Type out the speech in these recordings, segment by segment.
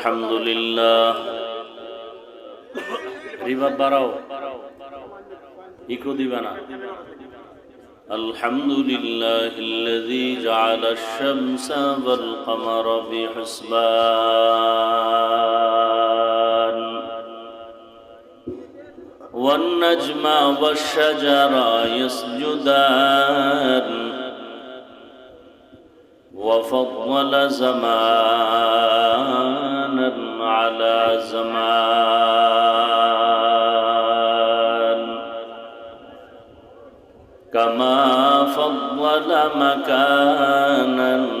আলহামদুলিল্লাহ রিভাব বাড়াও ইকো দিবে না الحمد لله الذي جعل الشمس والقمر بحسبان والنجم والشجر يسجدان وفضل زمانا على زمان. كما فضل مكانا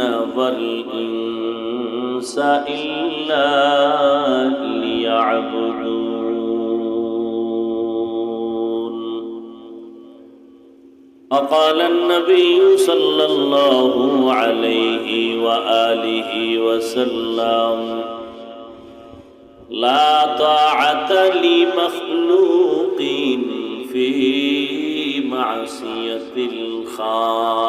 الجن والإنس إلا ليعبدون. وقال النبي صلى الله عليه وآله وسلم لا طاعة لمخلوق في معصية الخالق.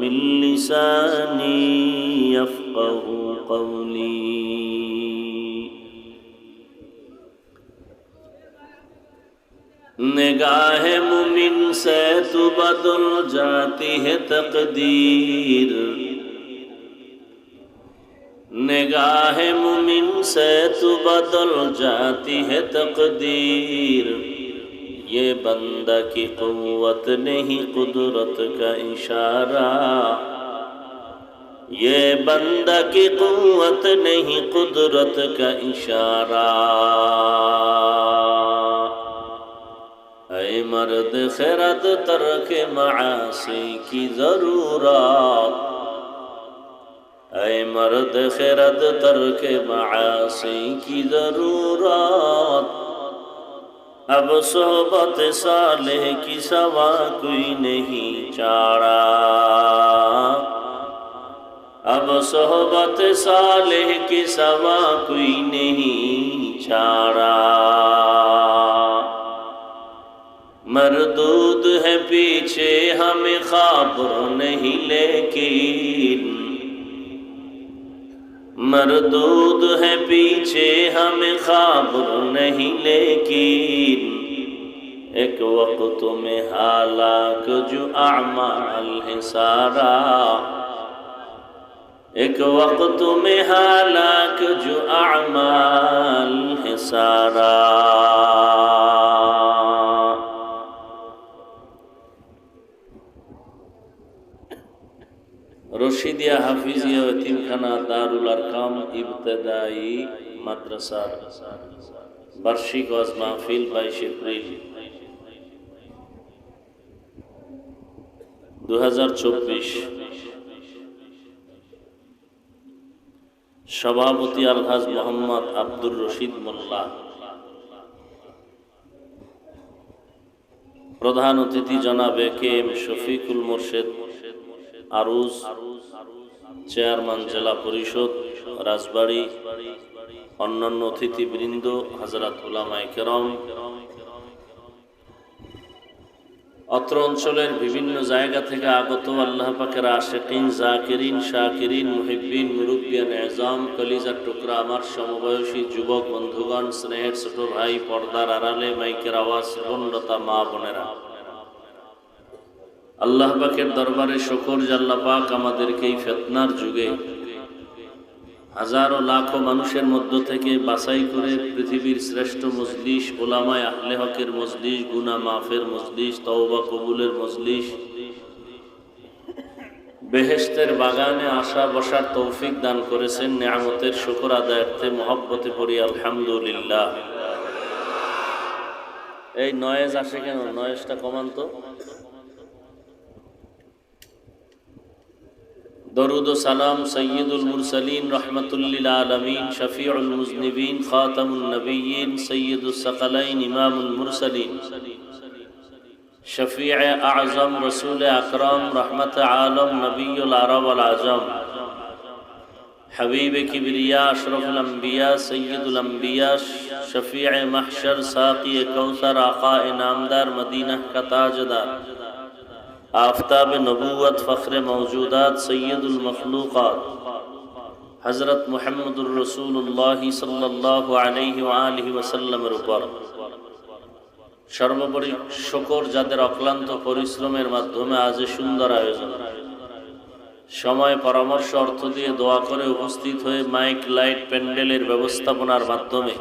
من لساني يفقه قولي نگاہ مومن سے تو بدل جاتی ہے تقدیر نگاہ مومن سے تو بدل جاتی ہے تقدیر یہ بندہ کی قوت نہیں قدرت کا اشارہ یہ بندہ کی قوت نہیں قدرت کا اشارہ اے مرد خیرت ترک معاصی کی ضرورت اے مرد خیرت ترک معاصی کی ضرورت اب صحبت صالح کی سوا کوئی نہیں چارا اب صحبت صالح کی سوا کوئی نہیں چارا مردود ہے پیچھے ہمیں خواب نہیں لیکن مردود ہے پیچھے ہمیں خبر نہیں، لیکن ایک وقت میں حالاک جو اعمال ہے سارا۔ ایک وقت میں حالاک جو اعمال ہے سارا۔ রশিদিয়া হাফিজিয়া এতিমখানা দারুল আরকাম ইবতদায়ী মাদ্রাসার বার্ষিক ওয়াজ মাহফিল বাইশ এপ্রিল। দু হাজার চব্বিশ। সভাপতি আলহাজ মোহাম্মদ আব্দুর রশিদ মোল্লা। প্রধান অতিথি জনাবে K M Shafiqul Morshed. আরুজ, chairman জেলা পরিষদ, রাজবাড়ী, অন্যান্য অতিথিবৃন্দ হাজরাত উলামায় অত্র অঞ্চলের বিভিন্ন জায়গা থেকে আগত আল্লাহ পাকের আশেকিন, জাকিরিন, শাকিরিন মুহিবিন মুরব্বিয়ান, এজাম, কলিজার টুকরা, আমার সমবয়সী যুবক, বন্ধুগণ, স্নেহের ছোট ভাই, পর্দার আড়ালে মাইকের আওয়াজ বন্ডতা মা বোনেরা। আল্লাহ পাকের দরবারে শকর জাল্লা পাক আমাদেরকে এই ফেতনার যুগে হাজারো লাখো মানুষের মধ্য থেকে বাছাই করে পৃথিবীর শ্রেষ্ঠ মজলিস, ওলামায় আহলে হকের মজলিস গুনা মাফের মজলিস, তওবা কবুলের মজলিস। বেহেস্তের বাগানে আসা বসার তৌফিক দান করেছেন, নিয়ামতের শুকর আদায়ার্থে মহব্বতে পড়ি, আলহামদুলিল্লাহ। এই নয়েজ আসে কেন? নয়েজটা কমান তো। درود و سلام سید المرسلین رحمت للعالمین شفیع المذنبین خاتم النبیین سید الثقلین امام المرسلین. شفیع اعظم رسول اکرم رحمت عالم نبی العرب العظم. حبیب کبریا اشرف الانبیاء سید الانبیاء شفیع محشر ساقی کوثر آقا انعامدار مدینہ کا تاجدار. آفتاب نبوت فخر موجودات سید المخلوقات হজরত মোহাম্মদুর রসুল্লাহ সাল্লাহ আলহি আলহি ওসাল্লামের উপর সর্বোপরি শকর যাদের অক্লান্ত পরিশ্রমের মাধ্যমে আজ সুন্দর আয়োজন সময় পরামর্শ অর্থ দিয়ে দোয়া করে উপস্থিত হয়ে মাইক লাইট প্যান্ডেলের ব্যবস্থাপনার মাধ্যমে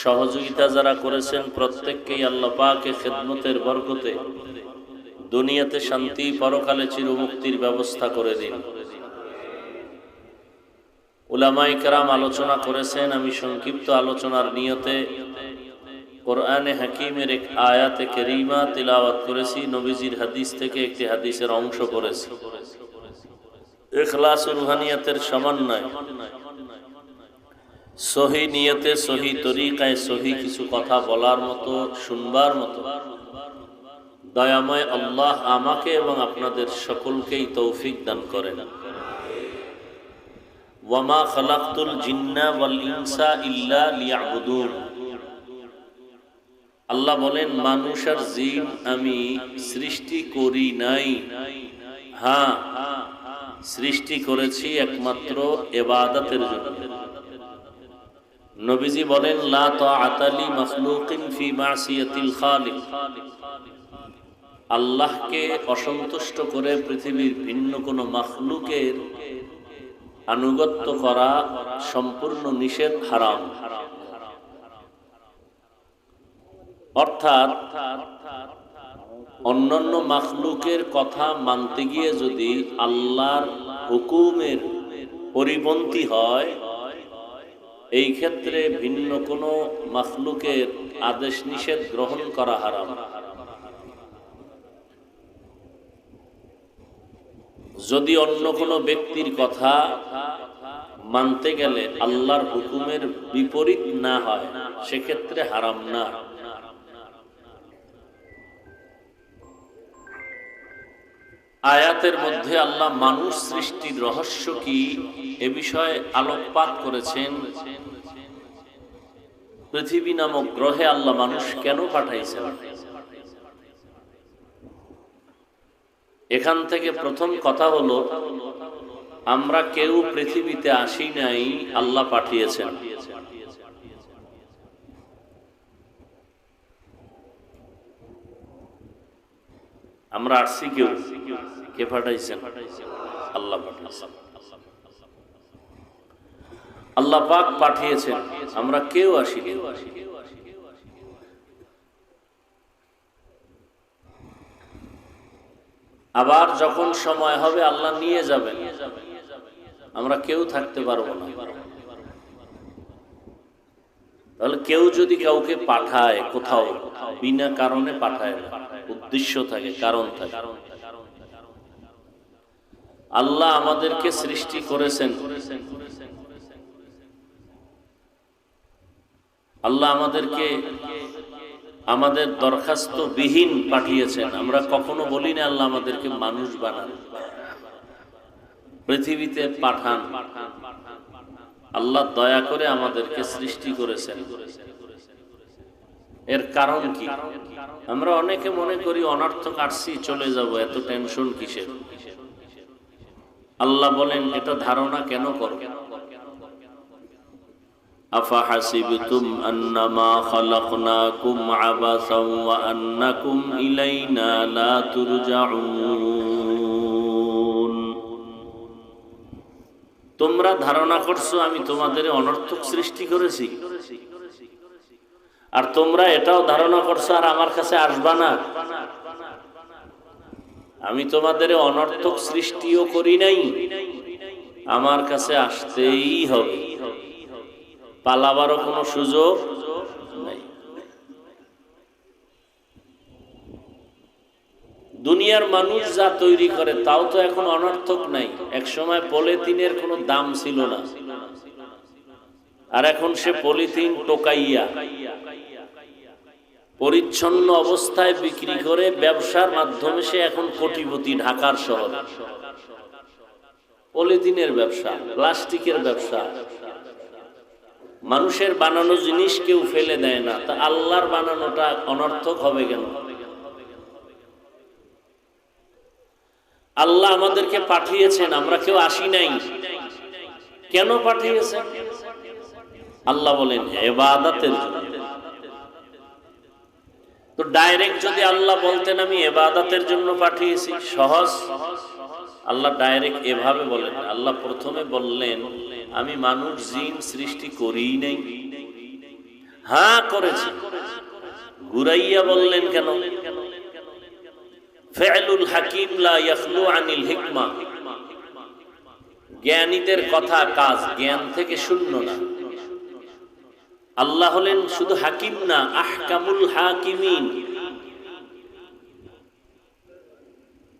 সহযোগিতা যারা করেছেন প্রত্যেককেই আল্লাহ পাকে খেদমতের বরকতে দুনিয়াতে শান্তি, পরকালে চিরমুক্তির ব্যবস্থা করে দিন। উলামাই কেরাম আলোচনা করেছেন, আমি সংক্ষিপ্ত আলোচনার নিয়তে কোরআনে হাকিমের এক আয়াতে কেরিমা তিলাওয়াত করেছি, নবীজির হাদিস থেকে একটি হাদিসের অংশ করেছি এখলাস রুহানিয়াতের সমন্বয়। সহি নিয়তে, সহি তরিকায় সহি কিছু কথা বলার মতো, শুনবার মতো। দয়াময় আল্লাহ আমাকে এবং আপনাদের সকলকেই তৌফিক দান করেন। ওয়ামা খালাক্তুল জিন্না ওয়াল ইনসা ইল্লা লিয়াবুদুন। আল্লাহ বলেন, মানুষ আর জিন আমি সৃষ্টি করি নাই। হ্যাঁ সৃষ্টি করেছি একমাত্র এবাদতের জন্য। নবীজি বলেন, লা তাআতালি মাখলুকিন ফি মাসিয়াতিল খালিক। আল্লাহকে অসন্তুষ্ট করে পৃথিবীর ভিন্ন কোনো মাখলুকের আনুগত্য করা সম্পূর্ণ নিষেধ হারাম। অর্থাৎ অন্যান্য মাখলুকের কথা মানতে গিয়ে যদি আল্লাহর হুকুমের পরিপন্থী হয়, এই ক্ষেত্রে ভিন্ন কোনো মাখলুকের আদেশ নিষেধ গ্রহণ করা হারাম। যদি অন্য কোনো ব্যক্তির কথা মানতে গেলে আল্লাহর হুকুমের বিপরীত না হয়, সেক্ষেত্রে হারাম না। আয়াতের মধ্যে আল্লাহ মানুষ সৃষ্টির রহস্য কি এ বিষয়ে আলোকপাত করেছেন? পৃথিবী নামক গ্রহে আল্লাহ মানুষ কেন পাঠাইছেন? এখান থেকে প্রথম কথা হলো, আমরা কেউ পৃথিবীতে আসি নাই, আল্লাহ পাঠিয়েছেন। আমরা আসছি কেউ? কে পাঠাইছেন? আল্লাহ আল্লাহ পাক পাঠিয়েছেন, আমরা কেউ আসি কেউ আসি কেউ আবার যখন সময় হবে আল্লাহ নিয়ে যাবেন। আমরা কেউ থাকতে পারব না। তাহলে কেউ যদি কাউকে পাঠায় কোথাও, বিনা কারণে পাঠায় উদ্দেশ্য থাকে, কারণ থাকে। আল্লাহ আমাদেরকে সৃষ্টি করেছেন। আল্লাহ আমাদেরকে আমাদের দরখাস্ত বিহীন পাঠিয়েছেন। আমরা কখনো বলি না, আল্লাহ আমাদেরকে মানুষ বানান। পৃথিবীতে পাঠান। আল্লাহ দয়া করে আমাদেরকে সৃষ্টি করেছেন। এর কারণ কি? আমরা অনেকে মনে করি অনর্থক আসছি চলে যাব, এত টেনশন কিসের? আল্লাহ বলেন, এটা ধারণা কেন করো? أفحسبتم أنما خلقناكم عبثا وأنكم إلينا لا ترجعون তোমরা ধারণা করছো আমি তোমাদের অনর্থক সৃষ্টি করেছি আর তোমরা এটাও ধারণা করছো আর আমার কাছে আসবা না আমি তোমাদের অনর্থক সৃষ্টিও করি নাই আমার কাছে আসতেই হবে পালাবারও কোনো সুযোগ নাই। দুনিয়ার মানুষ যা তৈরি করে, তাও তো এখন অনর্থক নাই। এক সময় পলিথিনের কোনো দাম ছিল না। আর এখন সে পলিথিন টোকাইয়া, পরিচ্ছন্ন অবস্থায় বিক্রি করে ব্যবসার মাধ্যমে সে এখন কোটিপতি ঢাকার শহর। পলিথিনের ব্যবসা, প্লাস্টিকের ব্যবসা মানুষের বানানো জিনিস কেউ ফেলে দেয় না। তা আল্লাহর বানানোটা অনর্থক হবে কেন? আল্লাহ আমাদেরকে পাঠিয়েছেন, আমরা কেউ আসি নাই। কেন পাঠিয়েছেন? আল্লাহ বলেন এবাদাতের জন্য। তো ডাইরেক্ট যদি আল্লাহ বলতেন, আমি এবাদাতের জন্য পাঠিয়েছি, সহজ। আল্লাহ ডাইরেক্ট এভাবে বলেন, আল্লাহ প্রথমে বললেন আমি মানুষ জিন সৃষ্টি করি নাই। হ্যাঁ করেছি। গুরাইয়া বললেন কেন? ফেলুল হাকিম লা ইয়াখলু আনিল হিকমা। জ্ঞানীদের কথা কাজ জ্ঞান থেকে শূন্য না। আল্লাহ হলেন শুধু হাকিম না, আহকামুল হাকিমিন।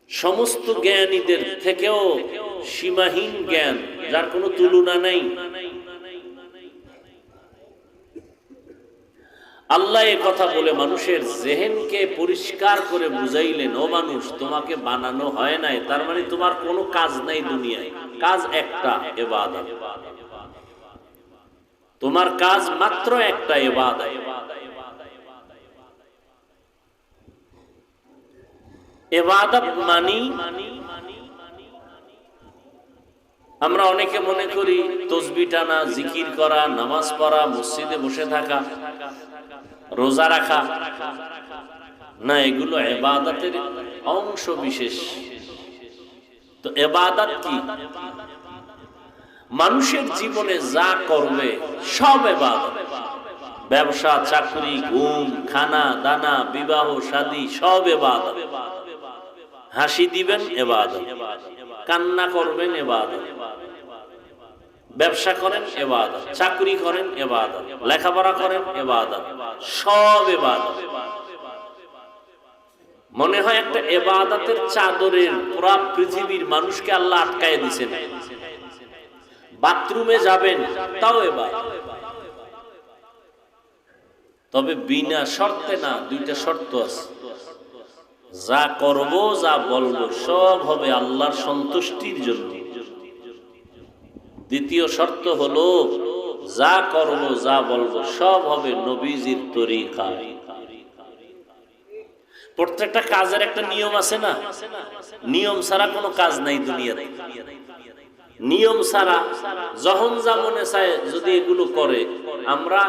সমস্ত জ্ঞানীদের থেকেও সীমাহীন জ্ঞান, যার কোনো তুলনা নাই। আল্লাহ এ কথা বলে মানুষের জেহেনকে পরিষ্কার করে বুঝাইলেন, ও মানুষ, তোমাকে বানানো হয় নাই, তার মানে তোমার কোনো কাজ নাই দুনিয়ায়। কাজ একটা, এবাদত। তোমার কাজ মাত্র একটা এবাদত। এবাদত মানি, আমরা অনেকে মনে করি তসবি টানা, জিকির করা, নামাজ পড়া, মসজিদে বসে থাকা, রোজা রাখা। না, এগুলো এবাদতের অংশ বিশেষ। তো এবাদত কি? মানুষের জীবনে যা করবে, সব এবাদত। ব্যবসা, চাকরি, ঘুম, খানা, দানা, বিবাহ শাদী সব এবাদত। হাসি দিবেন এবাদত। কান্না করবেন এবাদত। ব্যবসা করেন এবাদত। চাকরি করেন এবাদত। লেখাপড়া করেন এবাদত। সব এবাদত। মনে হয় একটা এবাদতের চাদরের পুরা পৃথিবীর মানুষকে আল্লাহ আটকায় দিছেন বাথরুমে যাবেন, তাও এবার তবে বিনা শর্তে না, দুইটা শর্ত আছে। যা করব, যা বলব, সব হবে আল্লাহর সন্তুষ্টির জন্য। দ্বিতীয় শর্ত হলো, যা করব, যা বলব, সব হবে নবীজির তরিকায় প্রত্যেকটা কাজের একটা নিয়ম আছে না? নিয়ম ছাড়া কোনো কাজ নাই দুনিয়াতে। নিয়ম ছাড়া যখন যা মনে চায়, যদি এগুলো করে, আমরা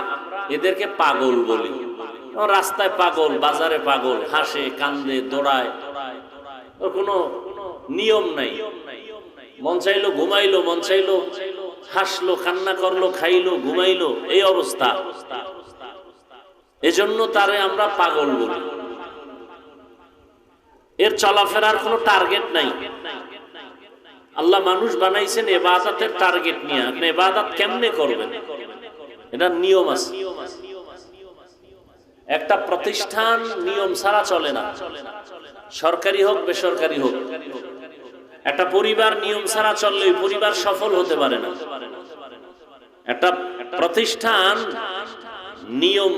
এদেরকে পাগল বলি। রাস্তায় পাগল, বাজারে পাগল, হাসে, কান্দে, দৌড়ায়। কোনো নিয়ম নাই। মন চাইলো ঘুমাইলো, মন চাইলো হাসলো, কান্না করল, খাইলো, ঘুমাইলো, এই অবস্থা। এজন্য তারে আমরা পাগল বলি। এর চলাফেরার কোনো টার্গেট নাই। আল্লাহ মানুষ বানাইছেন এবাদাতের টার্গেট নিয়ে। আপনি এবাদাত কেমনে করবেন? এটা নিয়ম আছে। একটা প্রতিষ্ঠান নিয়ম ছাড়া চলে না। সরকারি হোক, বেসরকারি হোক। একটা পরিবার নিয়ম ছাড়া চললে পরিবার সফল হতে পারে না। একটা প্রতিষ্ঠান নিয়ম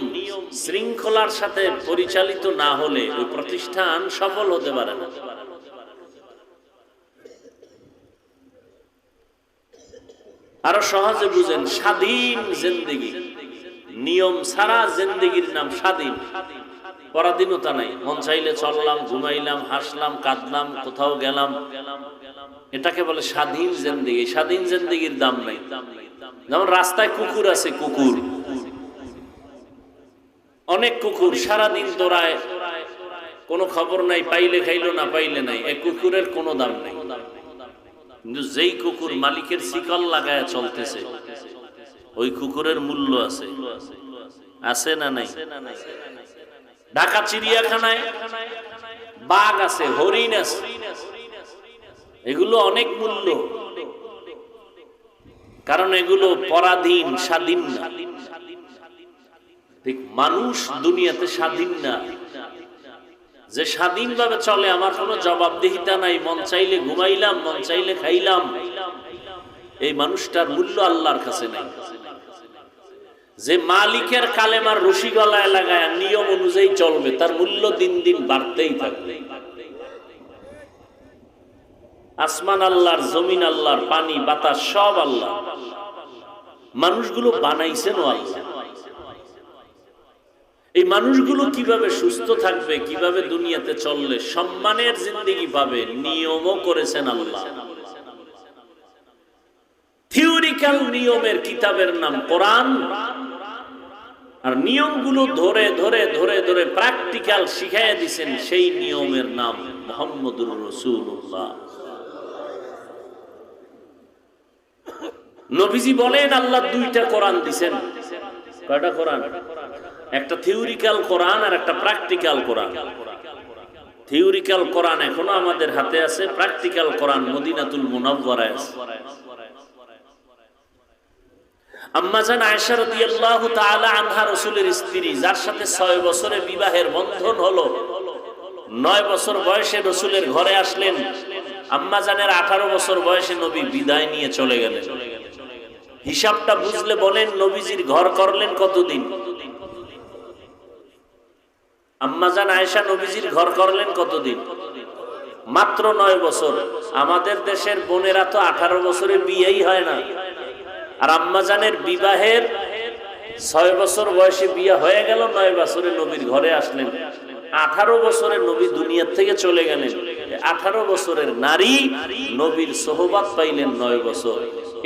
শৃঙ্খলার সাথে পরিচালিত না হলে ওই প্রতিষ্ঠান সফল হতে পারে না। আরও সহজে বুঝেন, স্বাধীন জিন্দিগি। নিয়ম ছাড়া জিন্দিগির নাম স্বাধীন। পরাধীনতা নাই। মন চাইলে চললাম, ঘুমাইলাম, হাসলাম, কাঁদলাম, কোথাও গেলাম। এটাকে বলে স্বাধীন জিন্দিগি। স্বাধীন জিন্দিগির দাম নাই। যেমন রাস্তায় কুকুর আছে, কুকুর। অনেক কুকুর সারাদিন দৌড়ায়। কোনো খবর নাই, পাইলে খাইলো, না পাইলে নাই। এই কুকুরের কোনো দাম নাই। কিন্তু যেই কুকুর মালিকের শিকল লাগায় চলতেছে ওই কুকুরের মূল্য আছে। আছে না নাই? ঢাকা চিড়িয়াখানায় বাঘ আছে, হরিণ আছে। এগুলো অনেক মূল্য। কারণ এগুলো পরাধীন, স্বাধীন না। ঠিক, মানুষ দুনিয়াতে স্বাধীন না। যে স্বাধীনভাবে চলে, আমার কোনো জবাবদিহিতা নাই। মন চাইলে ঘুমাইলাম, মন চাইলে খাইলাম। এই মানুষটার মূল্য আল্লাহর কাছে নাই। যে মালিকের কালেমার রশি গলায় লাগায় নিয়ম অনুযায়ী চলবে, তার মূল্য দিন দিন বাড়তেই থাকবে। আসমান আল্লাহর, জমিন আল্লাহর, পানি, বাতাস, সব আল্লাহ। মানুষগুলো বানাইছেন আল্লাহ। এই মানুষগুলো কীভাবে সুস্থ থাকবে, কীভাবে দুনিয়াতে চললে সম্মানের জিন্দিগি পাবে, নিয়মও করেছেন আল্লাহ। থিওরিক্যাল নিয়মের কিতাবের নাম কোরআন। আর নিয়মগুলো ধরে ধরে ধরে ধরে প্র্যাকটিক্যাল শিখাইয়া দিছেন সেই নিয়মের নাম মোহাম্মদুর রসুল্লাহ নবীজি বলেন, আল্লাহ দুইটা কোরআন দিছেন। কয়টা কোরআন? একটা থিওরিক্যাল কোরআন আর একটা প্র্যাকটিক্যাল কোরআন। থিওরিক্যাল কোরআন এখনও আমাদের হাতে আছে, প্র্যাকটিক্যাল কোরআন মদিনাতুল মুনাওয়ারায় আছে। আম্মাজান আয়েশা রাদিয়াল্লাহু তাআলা আনহা রাসূলের স্ত্রী, যার সাথে 6 বছরে বিবাহের বন্ধন হলো। 9 বছর বয়সে রাসূলের ঘরে আসলেন। আম্মাজানের 18 বছর বয়সে নবী বিদায় নিয়ে চলে গেলেন। হিসাবটা বুঝলে বলেন, নবীজির ঘর করলেন কতদিন? আম্মাজান আয়েশা নবীজির ঘর করলেন কতদিন? মাত্র নয় বছর। আমাদের দেশের বোনেরা তো আঠারো বছরে বিয়েই হয় না। আর বিবাহের ছয় বছর বয়সে বিয়ে হয়ে গেল, নয় বছরে নবীর ঘরে আসলেন। আঠারো বছরে নবী দুনিয়ার থেকে চলে গেলেন। আঠারো বছরের নারী নবীর সোহবাত পাইলেন নয় বছর।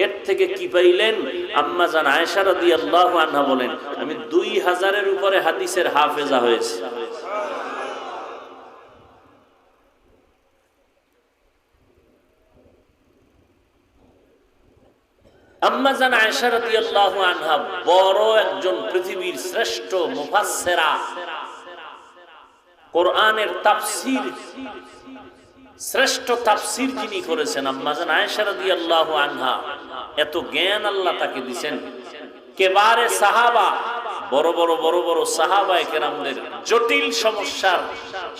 এর থেকে কি পাইলেন? আম্মা জান আয়েশা রাদিয়াল্লাহু আনহা বলেন, আমি দুই হাজারের উপরে হাদিসের হাফেজা হয়েছে। আম্মাজান আয়েশা রাদিয়াল্লাহু আনহা, বড় একজন পৃথিবীর শ্রেষ্ঠ মুফাসসিরা। কোরআনের তাফসীর, শ্রেষ্ঠ তাফসীর যিনি করেছেন আম্মাজান আয়েশা রাদিয়াল্লাহু আনহা। এত জ্ঞান আল্লাহ তাকে দিবেন কেবারে সাহাবা, বড় বড় বড় বড় সাহাবা কেরামদের জটিল সমস্যার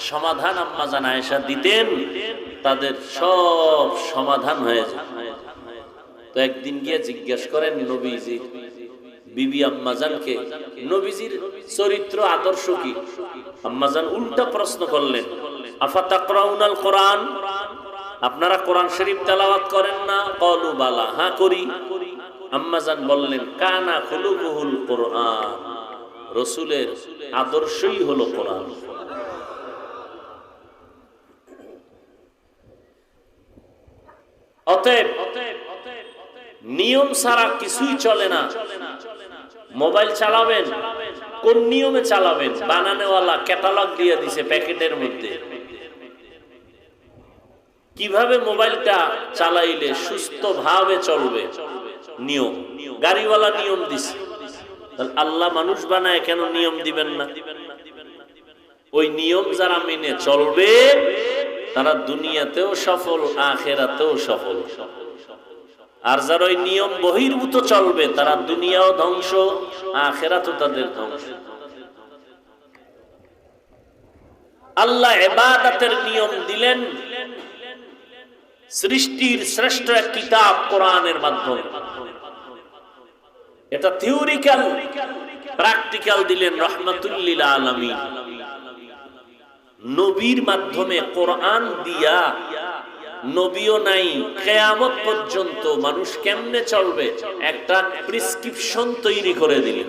সমাধান আম্মাজান আয়েশা দিতেন, তাদের সব সমাধান হয়ে যায় তো একদিন গিয়ে জিজ্ঞেস করেন নবীজি, বিবি আম্মাজানকে, নবীজির চরিত্র, আদর্শ কি? আম্মাজান উল্টা প্রশ্ন করলেন, আফা তাকরাউনাল কোরআন? আপনারা কোরআন শরীফ তেলাওয়াত করেন না? কলু বালা হ্যাঁ করি। আম্মাজান বললেন, কানা খুলুবুহুল কোরআন। রসুলের আদর্শই হলো কোরআন। অতএব নিয়ম ছাড়া কিছুই চলে না। মোবাইল চালাবেন, কোন নিয়মে চালাবেন? বানানেওয়ালা ক্যাটালগ দিয়ে দিছে প্যাকেটের মধ্যে। কীভাবে মোবাইলটা চালাইলে সুস্থ ভাবে চলবে? নিয়ম। গাড়িওয়ালা নিয়ম দিছে। আল্লাহ মানুষ বানায়, কেন নিয়ম দিবেন না? ওই নিয়ম যারা মেনে চলবে, তারা দুনিয়াতেও সফল, আখেরাতেও সফল সফল। আর যারা ওই নিয়ম বহির্ভূত চলবে, তারা দুনিয়াও ধ্বংস, আখেরাতও তাদের ধ্বংস। আল্লাহ এবাদাতের নিয়ম দিলেন, সৃষ্টির শ্রেষ্ঠ এক কিতাব কোরআনের মাধ্যমে। এটা থিওরিক্যাল প্র্যাকটিক্যাল দিলেন রহমাতুল্লিল আলমী নবীর মাধ্যমে কোরআন দিয়া নবীও নাই কেয়ামত পর্যন্ত মানুষ কেমনে চলবে? একটা প্রিসক্রিপশন তৈরি করে দিলেন।